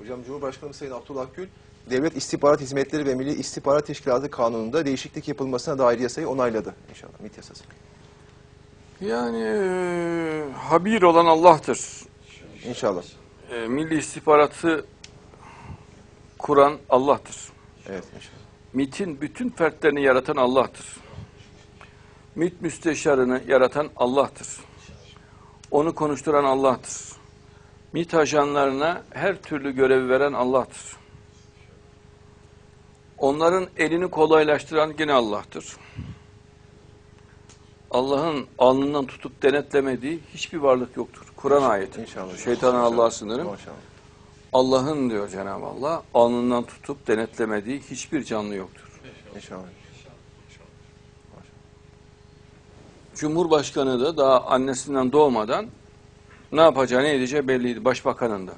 Hocam Cumhurbaşkanı Sayın Abdullah Gül, Devlet İstihbarat Hizmetleri ve Milli İstihbarat Teşkilatı Kanunu'nda değişiklik yapılmasına dair yasayı onayladı inşallah MİT yasası. Yani e, habir olan Allah'tır. İnşallah. E, milli istihbaratı kuran Allah'tır. Evet inşallah. MIT'in bütün fertlerini yaratan Allah'tır. MIT müsteşarını yaratan Allah'tır. Onu konuşturan Allah'tır. MIT ajanlarına her türlü görevi veren Allah'tır. Onların elini kolaylaştıran yine Allah'tır. Allah'ın alnından tutup denetlemediği hiçbir varlık yoktur. Kur'an ayeti. İnşallah. Şeytana Allah'a sınırım. Allah'ın diyor Cenab-ı Allah alnından tutup denetlemediği hiçbir canlı yoktur. İnşallah. Cumhurbaşkanı da daha annesinden doğmadan ne yapacağı ne edeceği belliydi başbakanın da.